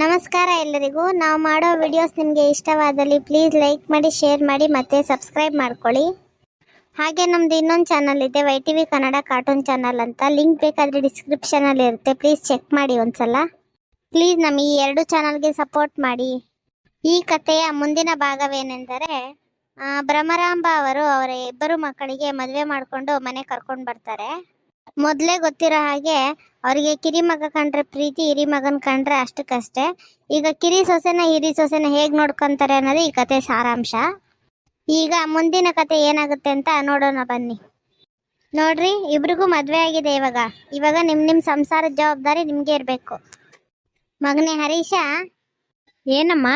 ನಮಸ್ಕಾರ ಎಲ್ಲರಿಗೂ. ನಾವು ಮಾಡೋ ವಿಡಿಯೋಸ್ ನಿಮಗೆ ಇಷ್ಟವಾದಲ್ಲಿ ಪ್ಲೀಸ್ ಲೈಕ್ ಮಾಡಿ ಶೇರ್ ಮಾಡಿ ಮತ್ತೆ ಸಬ್ಸ್ಕ್ರೈಬ್ ಮಾಡ್ಕೊಳ್ಳಿ. ಹಾಗೆ ನಮ್ದು ಇನ್ನೊಂದು ಚಾನಲ್ ಇದೆ Y T V Kannada cartoon channel ಅಂತ. ಲಿಂಕ್ ಬೇಕಾದರೆ ಡಿಸ್ಕ್ರಿಪ್ಷನಲ್ಲಿ ಇರುತ್ತೆ. ಪ್ಲೀಸ್ ಚೆಕ್ ಮಾಡಿ ಒಂದ್ಸಲ. ಪ್ಲೀಸ್ ನಮ್ಮ ಈ ಎರಡು ಚಾನಲ್ಗೆ ಸಪೋರ್ಟ್ ಮಾಡಿ. ಈ ಕಥೆಯ ಮುಂದಿನ ಭಾಗವೇನೆಂದರೆ ಭ್ರಮರಾಂಬ ಅವರು ಅವರ ಇಬ್ಬರು ಮಕ್ಕಳಿಗೆ ಮದುವೆ ಮಾಡಿಕೊಂಡು ಮನೆ ಕರ್ಕೊಂಡು ಬರ್ತಾರೆ. ಮೊದಲೇ ಗೊತ್ತಿರೋ ಹಾಗೆ ಅವರಿಗೆ ಕಿರಿ ಮಗ ಕಂಡ್ರೆ ಪ್ರೀತಿ ಹಿರಿ ಮಗನ್ ಕಂಡ್ರೆ ಅಷ್ಟಕ್ಕಷ್ಟೇ. ಈಗ ಕಿರಿ ಸೊಸೆನ ಹಿರಿ ಸೊಸೆನ ಹೇಗ್ ನೋಡ್ಕೊಂತಾರೆ ಅನ್ನೋದು ಈ ಕತೆ ಸಾರಾಂಶ. ಈಗ ಮುಂದಿನ ಕತೆ ಏನಾಗುತ್ತೆ ಅಂತ ನೋಡೋಣ ಬನ್ನಿ. ನೋಡ್ರಿ ಇಬ್ರಿಗೂ ಮದ್ವೆ ಆಗಿದೆ ಇವಾಗ. ಇವಾಗ ನಿಮ್ ನಿಮ್ ಸಂಸಾರದ ಜವಾಬ್ದಾರಿ ನಿಮ್ಗೆ ಇರ್ಬೇಕು. ಮಗನೇ ಹರೀಶ. ಏನಮ್ಮ?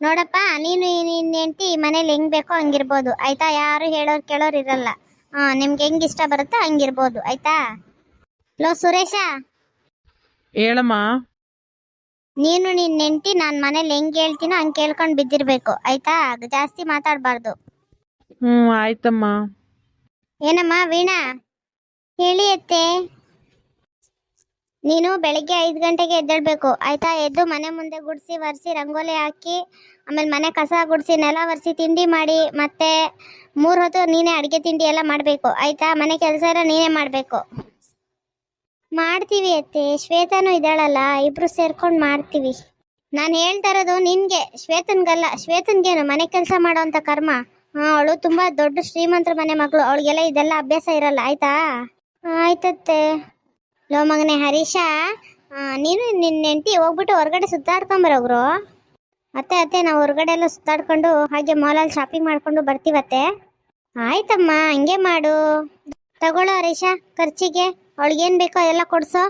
ನೋಡಪ್ಪ ನೀನು ನಿನ್ನ ಹೆಂಡತಿ ಮನೇಲಿ ಹೆಂಗ್ ಬೇಕೋ ಹಂಗಿರ್ಬೋದು. ಆಯ್ತಾ? ಯಾರು ಹೇಳೋರು ಕೇಳೋರು ಇರಲ್ಲ. ನಿಮ್ಗೆ ಹೆಂಗೆ ಇಷ್ಟ ಬರುತ್ತೋ ಹಂಗಿರ್ಬೋದು ಆಯ್ತಾ? ಲೋ ಸುರೇಶ. ಹೇಳಮ್ಮ. ನೀನು ನಿನ್ನ ನೆಂಟಿ ನಾನು ಮನೇಲಿ ಹೆಂಗ್ ಹೇಳ್ತೀನೋ ಹಂಗೆ ಕೇಳ್ಕೊಂಡು ಬಿದ್ದಿರ್ಬೇಕು ಆಯ್ತಾ? ಜಾಸ್ತಿ ಮಾತಾಡಬಾರ್ದು. ಹ್ಞೂ ಆಯ್ತಮ್ಮ. ಏನಮ್ಮ ವೀಣಾ? ಹೇಳಿ ಅತ್ತೆ. ನೀನು ಬೆಳಿಗ್ಗೆ ಐದು ಗಂಟೆಗೆ ಎದ್ದೇಳ್ಬೇಕು. ಆಯ್ತಾ? ಎದ್ದು ಮನೆ ಮುಂದೆ ಗುಡಿಸಿ, ಒರೆಸಿ, ರಂಗೋಲಿ ಹಾಕಿ, ಆಮೇಲೆ ಮನೆ ಕಸ ಗುಡಿಸಿ, ನೆಲ ಒರೆಸಿ, ತಿಂಡಿ ಮಾಡಿ, ಮತ್ತೆ ಮೂರು ಹೊತ್ತು ನೀನೇ ಅಡುಗೆ ತಿಂಡಿ ಎಲ್ಲ ಮಾಡಬೇಕು. ಆಯ್ತಾ? ಮನೆ ಕೆಲಸ ಎಲ್ಲ ನೀನೇ ಮಾಡಬೇಕು. ಮಾಡ್ತೀವಿ ಅತ್ತೆ. ಶ್ವೇತನು ಇದ್ದಾಳಲ್ಲ, ಇಬ್ರು ಸೇರ್ಕೊಂಡು ಮಾಡ್ತೀವಿ. ನಾನು ಹೇಳ್ತಾ ಇರೋದು ನಿನಗೆ, ಶ್ವೇತನ್ಗಲ್ಲ, ಶ್ವೇತನ್ಗೇನು ಮನೆ ಕೆಲಸ ಮಾಡೋವಂಥ ಕರ್ಮ? ಹಾಂ, ಅವಳು ತುಂಬಾ ದೊಡ್ಡ ಶ್ರೀಮಂತರ ಮನೆ ಮಗಳು. ಅವಳಿಗೆಲ್ಲ ಇದೆಲ್ಲ ಅಭ್ಯಾಸ ಇರಲ್ಲ. ಆಯ್ತಾ? ಆಯ್ತತ್ತೆ. ಲೋ ಮಗನೇ ಹರೀಶ ನೀನು ನಿನ್ನ ಹೆಂಡತಿ ಹೋಗ್ಬಿಟ್ಟು ಹೊರಗಡೆ ಸುತ್ತಾಡ್ಕೊಂಬರೋಗ್ರು ಅತ್ತೆ ಅತ್ತೆ ನಾವು ಹೊರಗಡೆ ಎಲ್ಲ ಸುತ್ತಾಡ್ಕೊಂಡು ಹಾಗೆ ಮಾಲಲ್ಲಿ ಶಾಪಿಂಗ್ ಮಾಡ್ಕೊಂಡು ಬರ್ತೀವತ್ತೆ ಆಯ್ತಮ್ಮ ಹಂಗೆ ಮಾಡು. ತಗೊಳ್ಳೋ ಹರೀಶ ಖರ್ಚಿಗೆ. ಅವಳಿಗೇನು ಬೇಕೋ ಎಲ್ಲ ಕೊಡ್ಸೋ.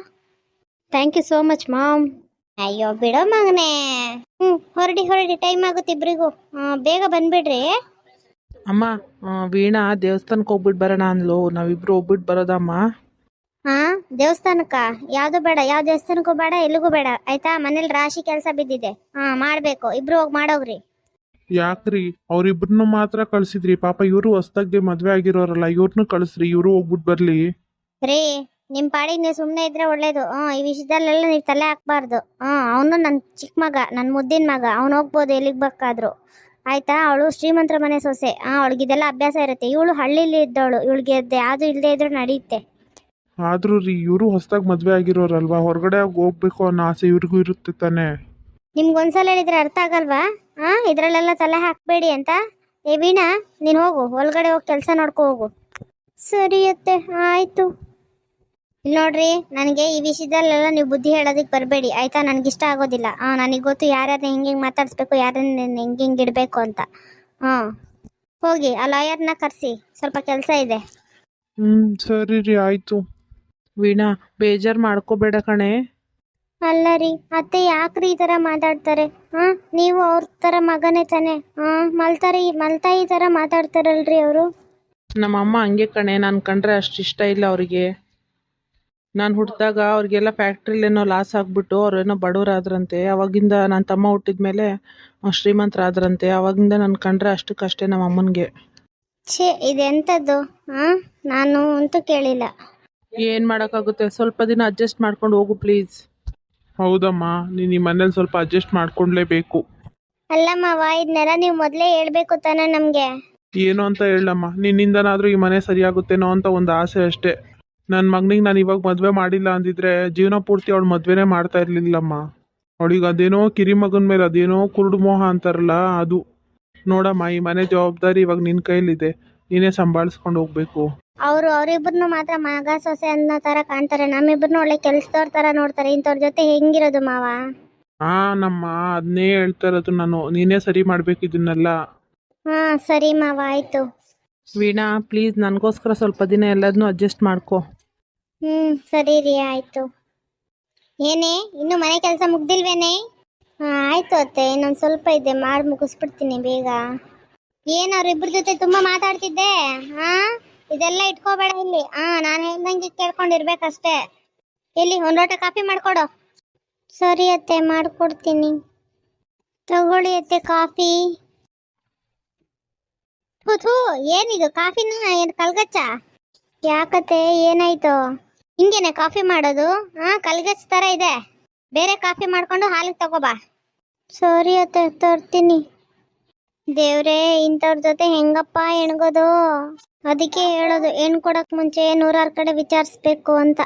Thank you so much mom ಅಯ್ಯೋ ಬಿಡೋ ಮಗನೇ. ಹ್ಞೂ ಹೊರಡಿ ಹೊರಡಿ ಟೈಮ್ ಆಗುತ್ತೆ ಇಬ್ರಿಗೂ. ಬೇಗ ಬಂದ್ಬಿಡ್ರಿ. ಅಮ್ಮ ವೀಣಾ ದೇವಸ್ಥಾನಕ್ಕೆ ಹೋಗ್ಬಿಟ್ಟು ಬರೋಣ ಅಂದ್ಲು. ನಾವಿಬ್ರು ಹೋಗ್ಬಿಟ್ಟು ಬರೋದಮ್ಮ. ದೇವಸ್ಥಾನಕ್ಕ? ಯಾವ್ದು ಬೇಡ ಯಾವ ದೇವಸ್ಥಾನಕ್ಕೂ ಬೇಡ ಎಲ್ಲಿಗೂ ಬೇಡ. ಆಯ್ತಾ? ಮನೇಲಿ ರಾಶಿ ಕೆಲಸ ಬಿದ್ದಿದೆ. ಹಾ ಮಾಡ್ಬೇಕು. ಇಬ್ರು ಹೋಗಿ ಮಾಡೋಗ್ರಿ. ಯಾಕ್ರಿ? ಅವ್ರಿಬ್ರನ್ನ ಮಾತ್ರ ಕಳ್ಸಿದ್ರಿ. ಪಾಪ ಇವರು ಹೊಸ್ದಾಗಿ ಮದ್ವೆ ಆಗಿರೋರಲ್ಲ ಇವ್ರನ್ನೂ ಕಳ್ಸ್ರಿ. ಇವರು ಹೋಗ್ಬಿಟ್ಟು ಬರ್ಲಿ. ರೀ ನಿಮ್ ಪಾಡಿಗೆ ನೀವು ಸುಮ್ಮನೆ ಇದ್ರೆ ಒಳ್ಳೇದು. ಹ್ಮ್ ಈ ವಿಷಯದಲ್ಲೆಲ್ಲ ನೀವು ತಲೆ ಹಾಕ್ಬಾರ್ದು. ಹ್ಮ್ ಅವನು ನನ್ನ ಚಿಕ್ಕ ಮಗ ನನ್ನ ಮುದ್ದಿನ ಮಗ. ಅವ್ನು ಹೋಗ್ಬೋದು ಎಲ್ಲಿಗೆ ಬೇಕಾದ್ರು. ಆಯ್ತಾ? ಅವಳು ಶ್ರೀಮಂತರ ಮನೆ ಸೊಸೆ. ಆ ಅವಳಿಗಿದೆಲ್ಲ ಅಭ್ಯಾಸ ಇರುತ್ತೆ. ಇವಳು ಹಳ್ಳಿಲಿ ಇದ್ದವಳು. ಇವಳಿಗೆ ಯಾವುದು ಇಲ್ಲದೆ ಇದ್ರೂ ನಡೆಯುತ್ತೆ ಆದ್ರೂ ರೀ ಇವರು ಹೊಸದಾಗಿ ಮದುವೆ ಆಗಿರೋರಲ್ವಾ? ಹೊರಗಡೆ ಹೋಗ್ಬೇಕು ಅನ್ನೋ ಆಸೆ ಇವ್ರಿಗೂ ಇರುತ್ತೆ ತಾನೋ. ನಿಮ್ಗೆ ಒಂದ್ಸಲ ಹೇಳಿದ್ರೆ ಅರ್ಥ ಆಗಲ್ವಾ? ಹಾ ಇದ್ರಲ್ಲೆಲ್ಲ ತಲೆ ಹಾಕ್ಬೇಡಿ ಅಂತ. ಏ ವೀಣಾ ನೀನು ಹೋಗು. ಒಳಗಡೆ ಹೋಗಿ ಕೆಲಸ ನೋಡ್ಕೊ ಹೋಗು. ಸರಿಯತ್ತೆ ಆಯ್ತು. ಇಲ್ಲಿ ನೋಡ್ರಿ ನನಗೆ ಈ ವಿಷಯದಲ್ಲೆಲ್ಲ ನೀವು ಬುದ್ಧಿ ಹೇಳೋದಕ್ಕೆ ಬರಬೇಡಿ. ಆಯ್ತಾ? ನನಗಿಷ್ಟ ಆಗೋದಿಲ್ಲ. ಹಾಂ ನನಗೆ ಗೊತ್ತು ಯಾರ್ಯಾರನ್ನ ಹೆಂಗೆ ಹೆಂಗೆ ಮಾತಾಡಿಸ್ಬೇಕು ಯಾರನ್ನ ಹೆಂಗೆ ಹೆಂಗೆ ಇಡಬೇಕು ಅಂತ. ಹಾಂ ಹೋಗಿ ಆ ಲಾಯರ್ನ ಕರೆಸಿ. ಸ್ವಲ್ಪ ಕೆಲಸ ಇದೆ. ಹ್ಮ್ ಸರಿ ರೀ ಆಯ್ತು. ವೀಣಾ ಬೇಜಾರು ಮಾಡ್ಕೋಬೇಡ ಕಣೆ. ಅಲ್ಲ ರೀ ಅತ್ತೆ ಯಾಕ್ರಿ ಈ ಥರ ಮಾತಾಡ್ತಾರೆ? ಹಾಂ ನೀವು ಅವ್ರ ಥರ ಮಗನೇ ತಾನೆ? ಹಾಂ ಮಲ್ತಾ ಮಲ್ತಾಯಿ ಥರ ಮಾತಾಡ್ತಾರಲ್ರಿ ಅವರು? ನಮ್ಮ ಅಮ್ಮ ಹಂಗೆ ಕಣೆ ನಾನು ಕಂಡ್ರೆ ಅಷ್ಟು ಇಷ್ಟ ಇಲ್ಲ ಅವರಿಗೆ. ನಾನು ಹುಟ್ಟಿದಾಗ ಅವ್ರಿಗೆಲ್ಲ ಫ್ಯಾಕ್ಟ್ರಿಲೇನೋ ಲಾಸ್ ಆಗ್ಬಿಟ್ಟು ಅವ್ರೇನೋ ಬಡವರಾದ್ರಂತೆ. ಅವಾಗಿಂದ ನನ್ನ ತಮ್ಮ ಹುಟ್ಟಿದ್ಮೇಲೆ ಶ್ರೀಮಂತರ ಶ್ರೀಮಂತರಾದ್ರಂತೆ. ಅವಾಗಿಂದ ನಾನು ಕಂಡ್ರೆ ಅಷ್ಟಕ್ಕಷ್ಟೇ ನಮ್ಮ ಅಮ್ಮನಿಗೆ ಛೇ ಇದೆಂಥದ್ದು ಹಾಂ ನಾನು ಅಂತೂ ಕೇಳಿಲ್ಲ. ಏನು ಮಾಡೋಕ್ಕಾಗುತ್ತೆ? ಸ್ವಲ್ಪ ದಿನ ಅಡ್ಜಸ್ಟ್ ಮಾಡ್ಕೊಂಡು ಹೋಗು ಪ್ಲೀಸ್ ಹೌದಮ್ಮ ನೀನು ಈ ಮನೇಲಿ ಸ್ವಲ್ಪ ಅಡ್ಜಸ್ಟ್ ಮಾಡ್ಕೊಂಡ್ಲೇಬೇಕು. ಅಲ್ಲಮ್ಮ ಮಾವ ಇದನ್ನೆಲ್ಲ ನೀವು ಮೊದಲೇ ಹೇಳ್ಬೇಕು ತಾನೇ ನಮಗೆ. ಏನು ಅಂತ ಹೇಳಮ್ಮ ನಿನ್ನಿಂದನಾದ್ರೂ ಈ ಮನೆ ಸರಿಯಾಗುತ್ತೇನೋ ಅಂತ ಒಂದು ಆಸೆ ಅಷ್ಟೇ. ನನ್ನ ಮಗನಿಗೆ ನಾನು ಇವಾಗ ಮದುವೆ ಮಾಡಿಲ್ಲ ಅಂದಿದ್ರೆ ಜೀವನ ಪೂರ್ತಿ ಅವಳು ಮದುವೆನೇ ಮಾಡ್ತಾ ಇರ್ಲಿಲ್ಲಮ್ಮ. ಅವಳಿಗೆ ಅದೇನೋ ಕಿರಿ ಮಗನ ಮೇಲೆ ಅದೇನೋ ಕುರುಡು ಮೋಹ ಅಂತಾರಲ್ಲ ಅದು. ನೋಡಮ್ಮ ಈ ಮನೆ ಜವಾಬ್ದಾರಿ ಇವಾಗ ನಿನ್ನ ಕೈಲಿದೆ. ನೀನೇ ಸಂಭಾಳಿಸ್ಕೊಂಡು ಹೋಗ್ಬೇಕು. ಅವರು ಅವರಿಬ್ಬರನ್ನು ಮಾತ್ರ ಮಗ ಸೊಸೆ ಅನ್ನೋ ತರ ಕಾಣ್ತಾರೆ. ನಮ್ಮಿಬ್ಬರನ್ನು ಒಳ್ಳೆ ಕೆಲ್ಸದವ್ರ ತರ ನೋಡ್ತಾರೆ. ಇಂಥವ್ರ ಜೊತೆ ಹೆಂಗಿರೋದು ಮಾವ? ಹಾ ನಮ್ಮ ಅದನ್ನೇ ಹೇಳ್ತಾ ಇರೋದು. ನಾನು ನೀನೇ ಸರಿ ಮಾಡ್ಬೇಕು ಇದನ್ನೆಲ್ಲ. ಹಾ ಸರಿ ಮಾವ ಆಯ್ತು. ವೀಣಾ ಪ್ಲೀಸ್ ನನಗೋಸ್ಕರ ಸ್ವಲ್ಪ ದಿನ ಎಲ್ಲದನ್ನೂ ಅಡ್ಜಸ್ಟ್ ಮಾಡ್ಕೋ. ಹ್ಮ್ ಸರಿ ರೀ ಆಯ್ತು. ಏನೇ ಇನ್ನು ಮನೆ ಕೆಲಸ ಮುಗ್ದಿಲ್ವೇನೆ? ಹಾ ಆಯ್ತು ಅತ್ತೆ. ಇನ್ನೊಂದು ಸ್ವಲ್ಪ ಇದೆ. ಮಾಡಿ ಮುಗಿಸ್ಬಿಡ್ತೀನಿ ಬೇಗ. ಏನು ಅವ್ರಿಬ್ರ ಜೊತೆ ತುಂಬಾ ಮಾತಾಡ್ತಿದ್ದೆ? ಹಾಂ? ಇದೆಲ್ಲ ಇಟ್ಕೋಬೇಡ ಇಲ್ಲಿ. ಆ, ನಾನು ಹೇಳ್ದಂಗೆ ಕೇಳ್ಕೊಂಡಿರ್ಬೇಕಷ್ಟೇ. ಇಲ್ಲಿ ಒಂದು ಲೋಟ ಕಾಫಿ ಮಾಡಿಕೊಡು. ಸರಿ ಅತ್ತೆ, ಮಾಡಿಕೊಡ್ತೀನಿ. ತಗೊಳ್ಳಿ ಅತ್ತೆ ಕಾಫಿ. ಥೂ ಥೂ, ಏನಿದು? ಕಾಫಿನ? ಏನು ಕಲ್ಗಚ್ಚ? ಯಾಕತ್ತೆ, ಏನಾಯ್ತು? ಹಿಂಗೇನೆ ಕಾಫಿ ಮಾಡೋದು? ಹಾ ಕಲ್ಗಚ್ ತರ ಇದೆ. ಬೇರೆ ಕಾಫಿ ಮಾಡ್ಕೊಂಡು ಹಾಲಿಗೆ ತಗೋಬಾ ಸರಿ ಅತ್ತೆ, ತರ್ತೀನಿ. ದೇವ್ರೇ ಇಂಥವ್ರ ಜೊತೆ ಹೆಂಗಪ್ಪ ಹೆಣ್ಗೋದು ಅದಕ್ಕೆ ಹೇಳೋದು ಹೆಣ್ ಕೊಡಕ್ ಮುಂಚೆ ನೂರಾರು ಕಡೆ ವಿಚಾರಿಸ್ಬೇಕು ಅಂತ.